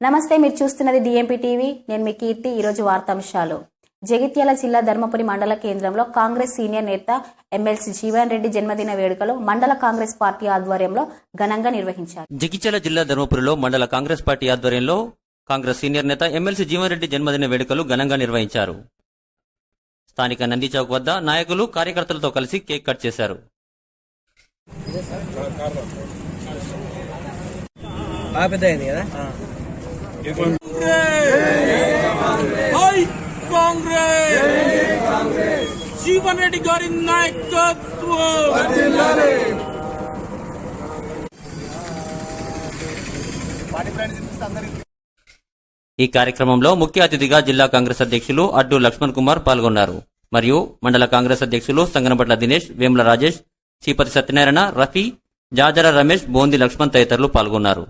నమస్తే మీరు చూస్తున్నది డిఎంపీ టీవీ నేను మీ కీర్తి ఈరోజు వార్తాంశాలు. జగిత్యాల జిల్లా ధర్మపురి మండల కేంద్రంలో కాంగ్రెస్ సీనియర్ నేత ఎమ్మెల్సీ జీవన్ రెడ్డి జన్మదిన వేడుకలు మండల కాంగ్రెస్ పార్టీ ఆధ్వర్యంలో ఘనంగా నిర్వహించారు. జగిత్యాల జిల్లా ధర్మపురిలో మండల కాంగ్రెస్ పార్టీ ఆధ్వర్యంలో కాంగ్రెస్ సీనియర్ నేత ఎమ్మెల్సీ జీవన్రెడ్డి జన్మదిన వేడుకలు ఘనంగా నిర్వహించారు. స్థానిక నంది చౌక్ వద్ద నాయకులు కార్యకర్తలతో కలిసి కేక్ కట్ చేశారు. కదా? కాంగ్రెస్ జీవన్ రెడ్డి గారి నాయకత్వం ఈ కార్యక్రమంలో ముఖ్య అతిథిగా జిల్లా కాంగ్రెస్ అధ్యక్షులు అడ్డు లక్ష్మణ్ కుమార్ పాల్గొన్నారు. మరియు మండల కాంగ్రెస్ అధ్యక్షులు సంగనపట్ల దినేష్ వేముల రాజేష్ శ్రీపతి సత్యనారాయణ రఫీ జాజర రమేష్ బోంది లక్ష్మణ్ తదితరులు పాల్గొన్నారు.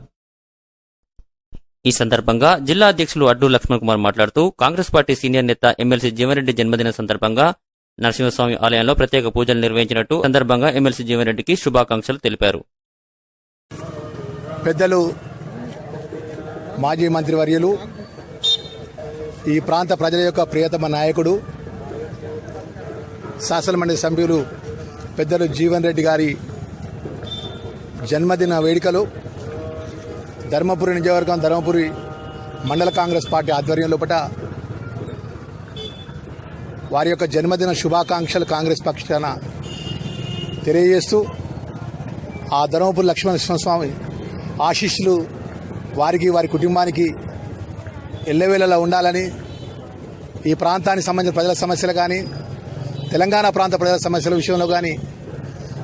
ఈ సందర్భంగా జిల్లా అధ్యక్షులు అడ్డు లక్ష్మణ్ కుమార్ మాట్లాడుతూ కాంగ్రెస్ పార్టీ సీనియర్ నేత ఎమ్మెల్సీ జీవన్రెడ్డి జన్మదిన సందర్భంగా నరసింహస్వామి ఆలయంలో ప్రత్యేక పూజలు నిర్వహించినట్టు సందర్భంగా ఎమ్మెల్సీ జీవన్రెడ్డికి శుభాకాంక్షలు తెలిపారు. పెద్దలు మాజీ మంత్రివర్యులు ఈ ప్రాంత ప్రజల యొక్క ప్రియతమ నాయకుడు శాసనమండలి సభ్యులు పెద్దలు జీవన్ రెడ్డి గారి జన్మదిన వేడుకలు ధర్మపురి నియోజకవర్గం ధర్మపురి మండల కాంగ్రెస్ పార్టీ ఆధ్వర్యం లోపల వారి యొక్క జన్మదిన శుభాకాంక్షలు కాంగ్రెస్ పక్షాన తెలియజేస్తూ ఆ ధర్మపురి లక్ష్మణ స్వామి ఆశీస్సులు వారికి వారి కుటుంబానికి ఎల్లవేళలా ఉండాలని ఈ ప్రాంతానికి సంబంధించిన ప్రజల సమస్యలు కానీ తెలంగాణ ప్రాంత ప్రజల సమస్యల విషయంలో కానీ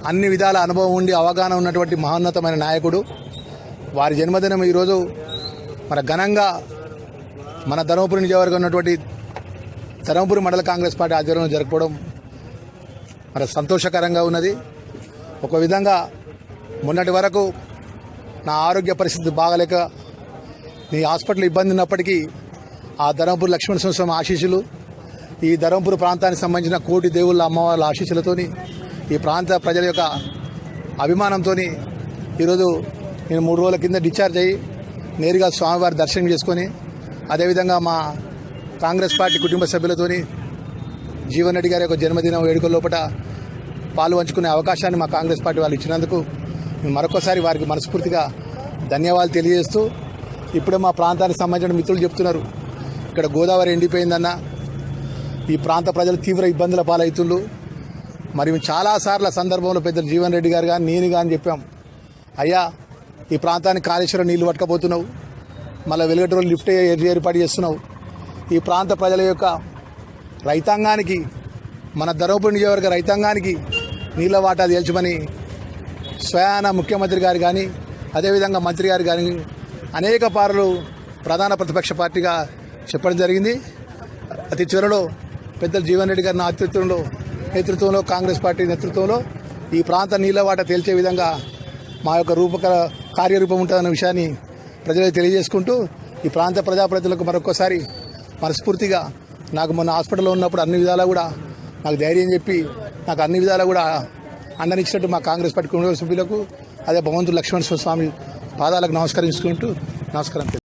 అన్ని విధాల అనుభవం ఉండి అవగాహన ఉన్నటువంటి మహోన్నతమైన నాయకుడు. వారి జన్మదినం ఈరోజు మన ఘనంగా మన ధర్మపురి నియోజకవర్గం ఉన్నటువంటి ధర్మపురి మండల కాంగ్రెస్ పార్టీ ఆధ్వర్యంలో జరుపుకోవడం మన సంతోషకరంగా ఉన్నది. ఒక విధంగా మొన్నటి వరకు నా ఆరోగ్య పరిస్థితి బాగలేక నీ హాస్పిటల్ ఇబ్బంది ఉన్నప్పటికీ ఆ ధర్మపురి లక్ష్మణ స్వామి ఆశీస్సులు ఈ ధర్మపురి ప్రాంతానికి సంబంధించిన కోటి దేవుళ్ళ అమ్మవార్ల ఆశీస్సులతోని ఈ ప్రాంత ప్రజల యొక్క అభిమానంతో ఈరోజు నేను మూడు రోజుల కింద డిశ్చార్జ్ అయ్యి నేరుగా స్వామివారి దర్శనం చేసుకొని అదేవిధంగా మా కాంగ్రెస్ పార్టీ కుటుంబ సభ్యులతోని జీవన్ రెడ్డి గారి యొక్క జన్మదిన వేడుకల లోపల పాలు పంచుకునే అవకాశాన్ని మా కాంగ్రెస్ పార్టీ వాళ్ళు ఇచ్చినందుకు మరొకసారి వారికి మనస్ఫూర్తిగా ధన్యవాదాలు తెలియజేస్తూ ఇప్పుడే మా ప్రాంతానికి సంబంధించిన మిత్రులు చెప్తున్నారు ఇక్కడ గోదావరి ఎండిపోయిందన్న ఈ ప్రాంత ప్రజలు తీవ్ర ఇబ్బందుల పాలవుతుండ్రు. మరి మేము చాలాసార్లు సందర్భంలో పెద్ద జీవన్ రెడ్డి గారు కానీ నేను కానీ చెప్పాం అయ్యా ఈ ప్రాంతానికి కాళేశ్వరం నీళ్ళు పట్టకపోతున్నావు. మళ్ళీ వెలుగటూరు లిఫ్ట్ ఏర్పాటు చేస్తున్నావు. ఈ ప్రాంత ప్రజల యొక్క రైతాంగానికి మన ధర్మపురి నియోజకవర్గ రైతాంగానికి నీళ్ళ వాటా తేల్చమని స్వయాన ముఖ్యమంత్రి గారు కానీ అదేవిధంగా మంత్రి గారు కానీ అనేక పార్లు ప్రధాన ప్రతిపక్ష పార్టీగా చెప్పడం జరిగింది. అతి చివరిలో పెద్దలు జీవన్ రెడ్డి గారి నేతృత్వంలో నేతృత్వంలో కాంగ్రెస్ పార్టీ నేతృత్వంలో ఈ ప్రాంత నీళ్ళ వాటా తేల్చే విధంగా మా యొక్క రూపక కార్యరూపం ఉంటుందన్న విషయాన్ని ప్రజలకు తెలియజేసుకుంటూ ఈ ప్రాంత ప్రజాప్రతినిధులకు మరొకసారి మనస్ఫూర్తిగా నాకు మొన్న హాస్పిటల్లో ఉన్నప్పుడు అన్ని విధాలా కూడా నాకు ధైర్యం చెప్పి నాకు అన్ని విధాలా కూడా అండనిచ్చినట్టు మా కాంగ్రెస్ పార్టీ కుటుంబ సభ్యులకు అదే భగవంతుడు లక్ష్మణ స్వామి పాదాలకు నమస్కరించుకుంటూ నమస్కారం